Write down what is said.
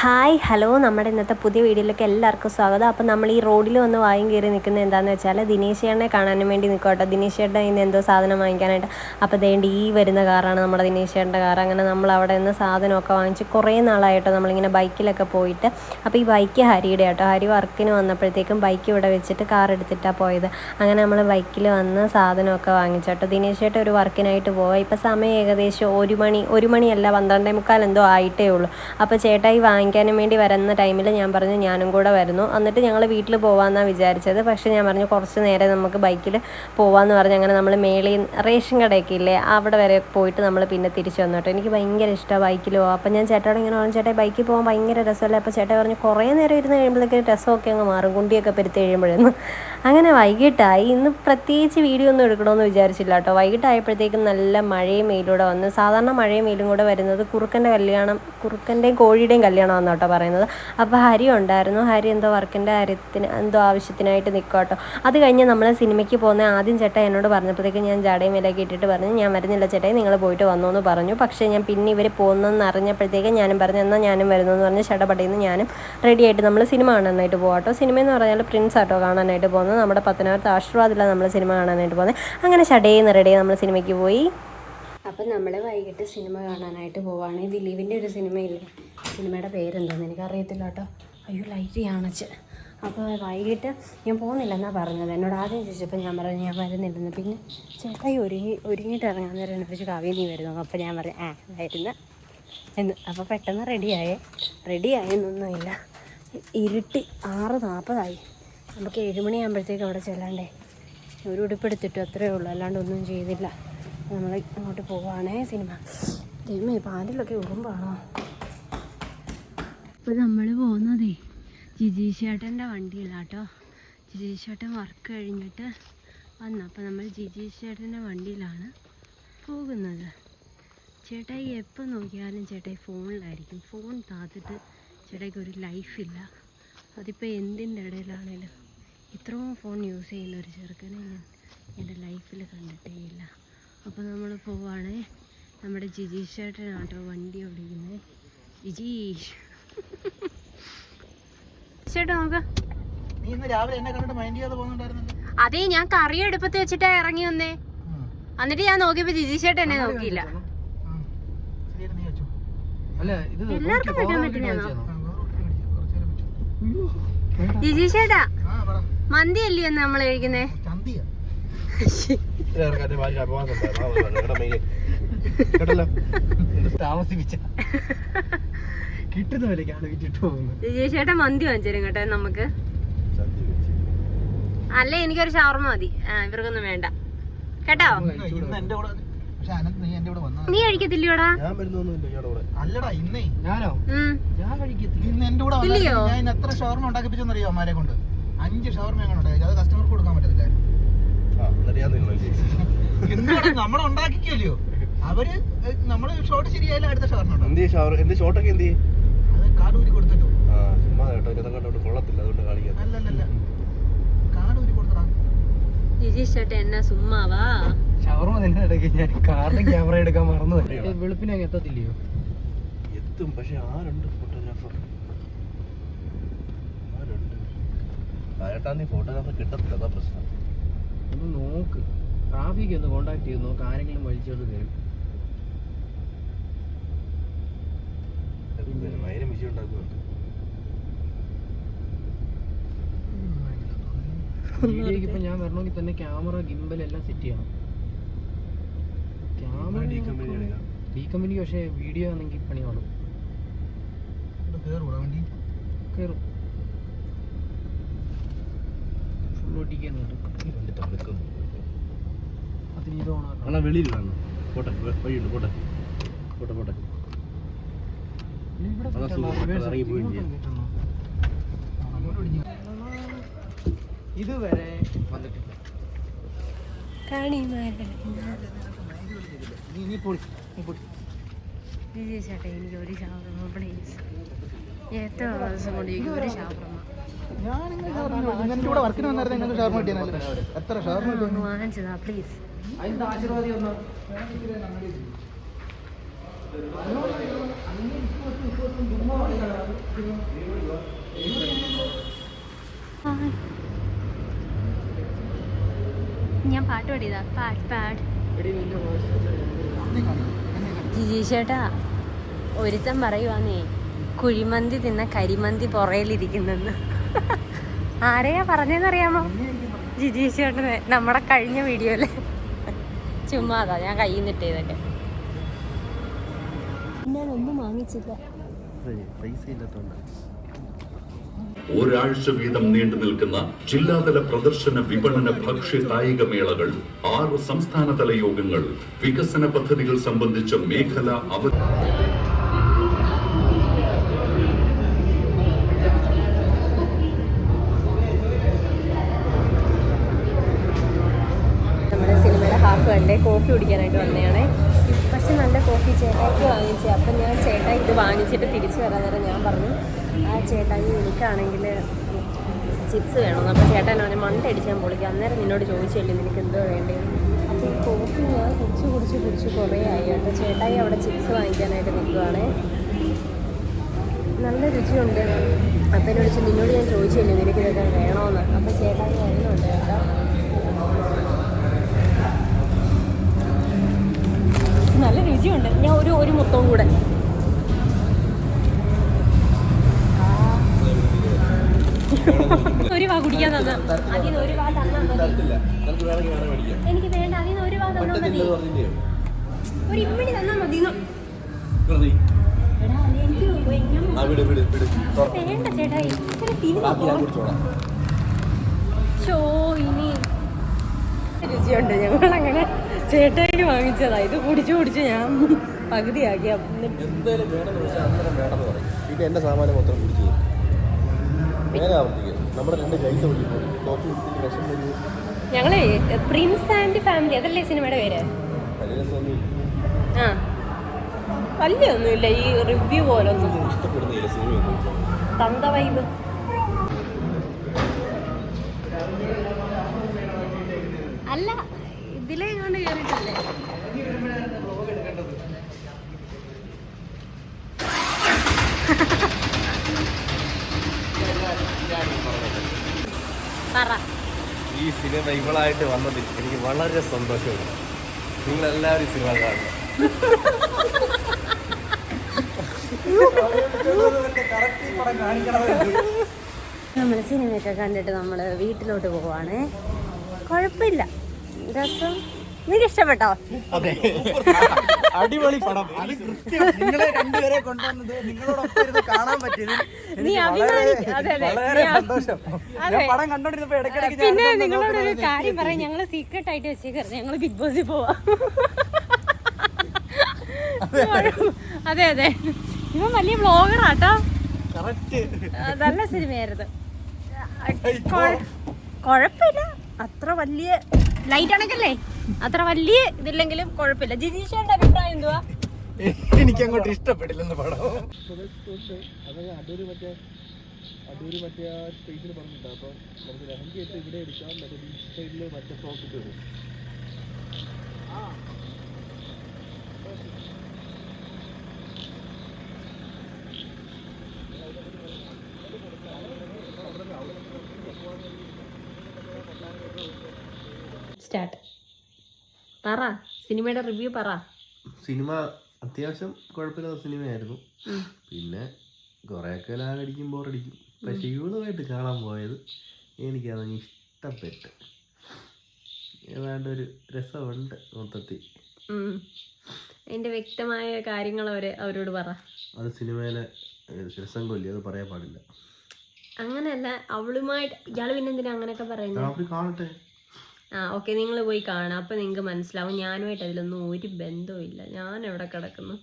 Hi hello. നമ്മുടെ ഇന്നത്തെ പുതിയ വീഡിയോയിലേക്ക് എല്ലാവർക്കും സ്വാഗതം. അപ്പോൾ നമ്മൾ ഈ റോഡിൽ വന്ന് വായും കയറി നിൽക്കുന്നത് എന്താണെന്ന് വെച്ചാൽ ദിനേശ് ചേട്ടനെ കാണാനും വേണ്ടി നിൽക്കോട്ടെ ദിനേശ് ചേട്ടൻ ഇന്ന് എന്തോ സാധനം വാങ്ങിക്കാനായിട്ട്. അപ്പോൾ ദേണ്ട് ഈ വരുന്ന കാറാണ് നമ്മുടെ ദിനേശ് ചേട്ടന്റെ കാർ. അങ്ങനെ നമ്മൾ അവിടെ നിന്ന് സാധനമൊക്കെ വാങ്ങിച്ച് കുറേ നാളായിട്ടോ നമ്മളിങ്ങനെ ബൈക്കിലൊക്കെ പോയിട്ട്. അപ്പോൾ ഈ ബൈക്ക് ഹരിയുടെ കേട്ടോ. ഹരി വർക്കിന് വന്നപ്പോഴത്തേക്കും ബൈക്ക് ഇവിടെ വെച്ചിട്ട് കാർ എടുത്തിട്ടാണ് പോയത്. അങ്ങനെ നമ്മൾ ബൈക്കിൽ വന്ന് സാധനമൊക്കെ വാങ്ങിച്ചോട്ടോ ദിനേശ് ചേട്ടൻ ഒരു വർക്കിനായിട്ട് പോവാം. ഇപ്പോൾ സമയം ഏകദേശം ഒരു മണി ഒരു മണിയല്ല പന്ത്രണ്ടേ മുക്കാൽ എന്തോ ആയിട്ടേ ഉള്ളൂ. അപ്പോൾ ചേട്ടായി വാങ്ങിക്കാനും വേണ്ടി വരുന്ന ടൈമിൽ ഞാൻ പറഞ്ഞു ഞാനും കൂടെ വരുന്നു. എന്നിട്ട് ഞങ്ങൾ വീട്ടിൽ പോകാമെന്നാണ് വിചാരിച്ചത്. പക്ഷേ ഞാൻ പറഞ്ഞു കുറച്ച് നേരം നമുക്ക് ബൈക്കിൽ പോകാമെന്ന് പറഞ്ഞ് അങ്ങനെ നമ്മൾ മേളിൽ റേഷൻ കടയൊക്കെ ഇല്ലേ അവിടെ വരെ പോയിട്ട് നമ്മൾ പിന്നെ തിരിച്ചു വന്നു കേട്ടോ. എനിക്ക് ഭയങ്കര ഇഷ്ടമാണ് ബൈക്കിൽ പോകാം അപ്പം ഞാൻ ചേട്ടനോട് ഇങ്ങനെ പറഞ്ഞു ചേട്ടാ ബൈക്കിൽ പോകാൻ ഭയങ്കര രസമല്ലേ? അപ്പോൾ ചേട്ടാ പറഞ്ഞു കുറേ നേരം ഇരുന്ന് കഴിയുമ്പോഴത്തേക്ക് രസമൊക്കെ അങ്ങ് മാറും. കുണ്ടിയൊക്കെ പെരുത്ത് കഴിയുമ്പോഴേന്ന്. അങ്ങനെ വൈകിട്ടായി. ഇന്ന് പ്രത്യേകിച്ച് വീഡിയോ ഒന്നും എടുക്കണമെന്ന് വിചാരിച്ചില്ല കേട്ടോ. വൈകിട്ടായപ്പോഴത്തേക്കും നല്ല മഴയും വെയിലൂടെ വന്ന് സാധാരണ മഴയും വെയിലും കൂടെ വരുന്നത് കുറുക്കന്റെ കല്യാണം കുറുക്കന്റെയും കോഴിയുടെയും കല്യാണമാണെന്ന് കേട്ടോ പറയുന്നത്. അപ്പോൾ ഹരി ഉണ്ടായിരുന്നു. ഹരി എന്തോ വർക്കിന്റെ കാര്യത്തിന് എന്തോ ആവശ്യത്തിനായിട്ട് നിൽക്കും കേട്ടോ. അത് കഴിഞ്ഞ് നമ്മൾ സിനിമയ്ക്ക് പോകുന്ന ആദ്യം ചേട്ടാ എന്നോട് പറഞ്ഞപ്പോഴത്തേക്കും ഞാൻ ജാടയും വിലയൊക്കെ ഇട്ടിട്ട് പറഞ്ഞു ഞാൻ വരുന്നില്ല ചേട്ടായി നിങ്ങൾ പോയിട്ട് വന്നു എന്ന് പറഞ്ഞു. പക്ഷേ ഞാൻ പിന്നെ ഇവർ പോകുന്നതെന്ന് അറിഞ്ഞപ്പോഴത്തേക്കും ഞാനും പറഞ്ഞു എന്നാൽ ഞാനും വരുന്നു എന്ന് പറഞ്ഞ് ചടപടയിൽ നിന്ന് ഞാനും റെഡി ആയിട്ട് നമ്മൾ സിനിമ കാണാനായിട്ട് പോകാം കേട്ടോ. സിനിമ എന്ന് പറഞ്ഞാൽ പ്രിൻസ് ആട്ടോ കാണാനായിട്ട് പോകുന്നത്. നമ്മുടെ പത്തനാപുരത്ത് ആശീർവാദിലാണ് നമ്മൾ സിനിമ കാണാനായിട്ട് പോകുന്നത് അങ്ങനെ ചടയിൽ നിന്ന് നമ്മൾ സിനിമയ്ക്ക് പോയി. അപ്പം നമ്മൾ വൈകിട്ട് സിനിമ കാണാനായിട്ട് പോവാണ്. ദിലീപിന്റെ ഒരു സിനിമയില്ലേ? സിനിമയുടെ പേരെന്താണെന്ന് എനിക്കറിയത്തില്ല കേട്ടോ. അയ്യോ ലൈറ്റ് കാണിച്ച്. അപ്പോൾ വൈകിട്ട് ഞാൻ പോകുന്നില്ല എന്നാണ് പറഞ്ഞത്. എന്നോട് ആദ്യം ചോദിച്ചപ്പോൾ ഞാൻ പറഞ്ഞു ഞാൻ വരുന്നില്ലെന്ന്. പിന്നെ ചേട്ടായി ഒരുങ്ങി ഒരുങ്ങിയിട്ട് ഇറങ്ങാൻ നേരം എന്നെ കവി നീ വരുന്നു. അപ്പോൾ ഞാൻ പറഞ്ഞു ആ വരുന്ന. എന്ന് അപ്പോൾ പെട്ടെന്ന് റെഡിയായേ. റെഡിയായെന്നൊന്നുമില്ല. ഇരുട്ടി ആറ് നാൽപ്പതായി നമുക്ക് ഏഴുമണിയാകുമ്പോഴത്തേക്ക് അവിടെ ചെല്ലാണ്ടേ. ഒരു ഉടുപ്പെടുത്തിട്ടു അത്രയേ ഉള്ളൂ. അല്ലാണ്ട് ഒന്നും ചെയ്തില്ല. നമ്മൾ അങ്ങോട്ട് പോവാണേ സിനിമ. ദൈവമേ പാലിലൊക്കെ ഉറുമ്പാണോ? ഇപ്പോൾ നമ്മൾ പോകുന്നതേ ജിജീഷ് ചേട്ടന്റെ വണ്ടിയിലാട്ടോ. ജിജീഷ് ചേട്ടൻ വർക്ക് കഴിഞ്ഞിട്ട് വന്നു. അപ്പോൾ നമ്മൾ ജിജീഷ് ചേട്ടന്റെ വണ്ടിയിലാണ് പോകുന്നത്. ചേട്ടായി എപ്പോൾ നോക്കിയാലും ചേട്ടായി ഫോണിലായിരിക്കും ഫോൺ താത്തിട്ട് ചേട്ടായിക്ക് ഒരു ലൈഫില്ല അതിപ്പോൾ എന്തിന്റെ ഇടയിലാണേലും ഇത്രയും ഫോൺ യൂസ് ചെയ്യുന്ന ഒരു ചെറുക്കനെ ഞാൻ എന്റെ ലൈഫിൽ കണ്ടിട്ടേ ഇല്ല. അപ്പോൾ നമ്മൾ പോവാണ്. നമ്മുടെ ജിജീഷ് ചേട്ടനാട്ടോ വണ്ടി ഓടിക്കുന്നത് ജിജീഷ് ചേട്ടാ നോക്ക. അതേ ഞാൻ കറി എടുപ്പത്ത് വെച്ചിട്ടാ ഇറങ്ങി വന്നേ. എന്നിട്ട് ഞാൻ നോക്കിയപ്പോ ജിജി ചേട്ടൻ എന്നെ നോക്കിയില്ല. എല്ലാവർക്കും പറ്റാൻ പോകാൻ പറ്റുന്നതാണോ? വേണ്ടി ആ, വേറെ ജിജീഷ് ചേട്ടാ മന്തി അല്ലയോ നമ്മൾ കഴിക്കുന്നേ ജിജീഷ് മന്തി വാങ്ങിച്ചു കേട്ടോ നമുക്ക് അല്ല എനിക്കൊരു ഷവർമ മതി ഇവർക്കൊന്നും വേണ്ട കേട്ടോ എന്റെ നീ എന്റെ വന്നാ നീ കഴിക്കത്തില്ലയോടാ? ഞാൻ വരുന്നൊന്നുമില്ല ഇയാളുടെ കൂടെ. അല്ലടാ ഇന്നേ. ഞാനോ? ഞാൻ കഴിക്കത്തില്ല. ഇന്ന് എന്റെ കൂടെ ഇല്ലയോ? ഞാൻ എത്ര ഷവർമ ഉണ്ടാക്കിപ്പിച്ചെന്നറിയോ അമ്മാരെ കൊണ്ട്? അഞ്ച് ഷവർമ എങ്ങനെ അത് കസ്റ്റമർക്ക് കൊടുക്കാൻ പറ്റത്തില്ല എന്താണ് നമ്മൾ ഉണ്ടാക്കിക്കല്ലോ. അവർ നമ്മൾ ഷോട്ട് ശരിയായാലും അടുത്ത ഷവർമ എന്ത് ഷോട്ടൊക്കെ എന്ത് കാടൂരി കൊടുത്തിട്ടു. ആ ചുമ്മാ കേട്ടോ ഇതൊക്കെ കൊള്ളത്തില്ല. ചേട്ടൻ എന്നാ സുമ്മാവാ ഷവർമ തന്നെ ഇടയ്ക്ക് ഞാൻ കാറിന്റെ ക്യാമറ എടുക്കാൻ മറന്നു വെളുപ്പിനെ അങ്ങ് എത്തത്തില്ലയോ? എത്തും പക്ഷെ ആരുണ്ട് ഫോട്ടോഗ്രാഫർ ആരുണ്ട് ആയിട്ടാ നീ ഫോട്ടോഗ്രാഫർ കിട്ടത്തില്ല അതാ പ്രശ്നം. ഒന്ന് നോക്ക്. ട്രാഫിക് ഒന്ന് കോണ്ടാക്ട് ചെയ്ത് നോക്ക് ആരെങ്കിലും വലിച്ചോട്ട് കയറും മൈരം വിഷയം ഉണ്ടാക്കുന്നുണ്ട് വീഡിയോക്ക് ഇപ്പൊ ഞാൻ വരണമെങ്കിൽ തന്നെ ക്യാമറ ഗിംബൽ എല്ലാം സെറ്റ് ചെയ്യണം. ക്യാമറ ഡി കമ്പനിക്ക് പക്ഷേ വീഡിയോ ആണെങ്കിൽ വണ്ടി. കയറും ഫുൾ ഓട്ടിക്കുന്നുണ്ട് അതിന് ഇത് ഓണാക്കണം വെളിയിൽ കാണണം പോട്ടെ വഴിയുണ്ട് പോട്ടെ. പോട്ടെ പോട്ടെ. ഇവിടെ ഇറങ്ങി പോവുകയും ഇതുവരെ വന്നിട്ടില്ല. നീ നീ പൊളി നീ പൊളി. ജിജീഷ് ചേട്ടാ എനിക്ക് ഒരു ഷവർമ പ്ലീസ് എത്ര ദിവസം കൊണ്ട് എനിക്ക് ഒരു ഷവർമ വാങ്ങിച്ചതാ പ്ലീസ് ആശീർവാദി ആശീർവാദം ഒന്നും. ആ ഞാൻ പാട്ട് പാടിയതാ? പാട്ട് പാട്ട് ജിജി ചേട്ടാ ഒരുത്തൻ പറയുവാന്നേ കുഴിമന്തി തിന്ന കരിമന്തി പുറയിലിരിക്കുന്നെന്ന്. ആരെയാ പറഞ്ഞതെന്നറിയാമോ? ജിജി ചേട്ടനെ നമ്മുടെ കഴിഞ്ഞ വീഡിയോയിൽ. ചുമ്മാതാ ഞാൻ കയ്യിൽ നിന്നിട്ട് ഇതൊക്കെ ഞാനൊന്നും വാങ്ങിച്ചില്ല. പൈസ ഇല്ലാത്തോണ്ടാ ഒരാഴ്ച വീതം നീണ്ടു നിൽക്കുന്ന ജില്ലാതല പ്രദർശന വിപണന ഭക്ഷ്യ കായിക മേളകൾ ആറ് സംസ്ഥാനതല യോഗങ്ങൾ വികസന പദ്ധതികൾ സംബന്ധിച്ച മേഖല അവ സിനിമയുടെ ഹാഫ് കോഫി കുടിക്കാനായിട്ട് വന്നതാണേ. പക്ഷെ നല്ല കോഫി ചേട്ടായിക്ക് വാങ്ങിച്ചേ. അപ്പം ഞാൻ ചേട്ടായി ഇത് വാങ്ങിച്ചിട്ട് തിരിച്ചു വരാൻ നേരം ഞാൻ പറഞ്ഞു ആ ചേട്ടായി എനിക്കാണെങ്കിൽ ചിപ്സ് വേണമെന്ന്. അപ്പോൾ ചേട്ടൻ അവനെ മണ്ട അടിച്ചാൽ പൊളിക്കാം. അന്നേരം നിന്നോട് ചോദിച്ചല്ലേ നിനക്ക് എന്തോ വേണ്ടേ? അപ്പോൾ ഈ കോഫി ഞാൻ കുടിച്ച് കുടിച്ച് കുടിച്ച് കുറേ ആയി കേട്ടോ. ചേട്ടായി അവിടെ ചിപ്സ് വാങ്ങിക്കാനായിട്ട് നിൽക്കുവാണേ. നല്ല രുചിയുണ്ട്. അപ്പം എന്നോട് ചോദിച്ചു നിന്നോട് ഞാൻ ചോദിച്ചില്ലേ നിനക്ക് ഇതൊക്കെ വേണമെന്ന്? അപ്പോൾ ചേട്ടായി അറിയുന്നുണ്ട് കേട്ടോ. നല്ല രുചിയുണ്ട്. ഞാൻ ഒരു ഒരു മൊത്തവും കൂടെ. ഒരു വാ കുടിക്കാൻ തന്ന. അതിന് ഒരു വാ തന്നാ മതി. എനിക്ക് വേണ്ട അതിന് ഒരു വാ തന്നാ മതി. ഒരു ഇമ്മിണി തന്നാ മതി. വേണ്ട ചേട്ടായി ഷോ ഇനി രുചിയുണ്ട്. ഞങ്ങൾ അങ്ങനെ ചേട്ടായിന് വാങ്ങിച്ചതാ. ഇത് കുടിച്ചു കുടിച്ച് ഞാൻ പകുതിയാക്കി. എന്നിട്ട് എന്തായാലും വേണമെന്ന് വെച്ചാൽ അന്നേരം വേണമെന്ന് പറയും. പിന്നെ എന്റെ സാമാനം മൊത്തം കുടിച്ചു നമ്മുടെ രണ്ട് കോഫി ഞങ്ങളെ പ്രിൻസ് ആൻഡ് ഫാമിലി അതല്ലേ സിനിമയുടെ പേര്? ആ. വലിയ ഒന്നുമില്ല. ഈ റിവ്യൂ പോലൊന്നും. ഇഷ്ടപ്പെടുന്നില്ല സിനിമ തന്ത വൈബ് അല്ല ഇതിലേ കൊണ്ട് കയറിയിട്ടല്ലേ ഈ സിനിമ ഇവളായിട്ട് വന്നതിൽ എനിക്ക് വളരെ സന്തോഷമുണ്ട് നിങ്ങളെല്ലാവരും സിനിമ കാണണം നമ്മൾ സിനിമയൊക്കെ കണ്ടിട്ട് നമ്മൾ വീട്ടിലോട്ട് പോവാണേ. കുഴപ്പമില്ല. രസം. നിനക്ക് ഇഷ്ടപ്പെട്ടോ അതെ. അടിപൊളി പടം. നിങ്ങളെ രണ്ടുപേരെ കൊണ്ടുവന്നത് നിങ്ങളോടൊപ്പം ഇരുന്ന് കാണാൻ പറ്റിയത് നീ വളരെ അഭിമാനിക്ക- അതെ, അതെ. വളരെ സന്തോഷം. അതെ. ഞാൻ പടം കണ്ടോണ്ടിരുന്നപ്പോ ഇടയ്ക്കിടയ്ക്ക് പിന്നെ നിങ്ങളോട് ഒരു കാര്യം പറയാം. ഞങ്ങൾ സീക്രട്ട് ആയിട്ട് വെച്ചേക്കരുത് ഞങ്ങൾ ബിഗ് ബോസിൽ പോവാ. അതെ. അതെ ഇവൻ വലിയ ബ്ലോഗറാട്ടോ നല്ല സിനിമയായിരുന്നു. കൊഴ- കൊഴപ്പില്ല. അത്ര വലിയ ലൈറ്റ് അണക്കല്ലേ അത്ര വലിയ ഇതില്ലെങ്കിലും കുഴപ്പമില്ല. ജിജീഷയുടെ അഭിപ്രായം എന്തുവാ? എനിക്ക് അങ്ങോട്ട് ഇഷ്ടപ്പെടില്ലെന്ന് പടം അത് അടൂര് മറ്റേ അടൂര് മറ്റേ ആ സ്പേസിൽ പറഞ്ഞിട്ടുണ്ട് അപ്പോൾ നമുക്ക് ലഹങ്ക ഇട്ട് ഇവിടെ എടുക്കാം മറ്റേ ബീച്ച് സൈഡിൽ മറ്റേ ഫ്രോക്ക് ഇട്ട് വരും സ്റ്റാർട്ട് പറ സിനിമയുടെ റിവ്യൂ പറ. സിനിമ അത്യാവശ്യം കുഴപ്പമില്ലാത്ത സിനിമയായിരുന്നു. പിന്നെ കുറേയൊക്കെ ലാഗടിക്കും ബോറടിക്കും. പക്ഷെ ഇവളുമായിട്ട് കാണാൻ പോയത് എനിക്കതങ്ങ് ഇഷ്ടപ്പെട്ട്. ഏതാണ്ട് ഒരു രസമുണ്ട് മൊത്തത്തിൽ. അതിന്റെ വ്യക്തമായ കാര്യങ്ങൾ അവർ അവരോട് പറ. അത് സിനിമയിലെ രസം കൊല്ലി അത് പറയാൻ പാടില്ല. അങ്ങനെയല്ല അവളുമായിട്ട് ഇയാൾ പിന്നെന്തിനാ അങ്ങനെയൊക്കെ പറയുന്നത് കാണട്ടെ. ആ ഓക്കെ നിങ്ങൾ പോയി കാണാം. അപ്പൊ നിങ്ങൾക്ക് മനസ്സിലാവും. ഞാനുമായിട്ട് അതിലൊന്നും ഒരു ബന്ധവും ഇല്ല ഞാൻ എവിടെ കിടക്കുന്നു?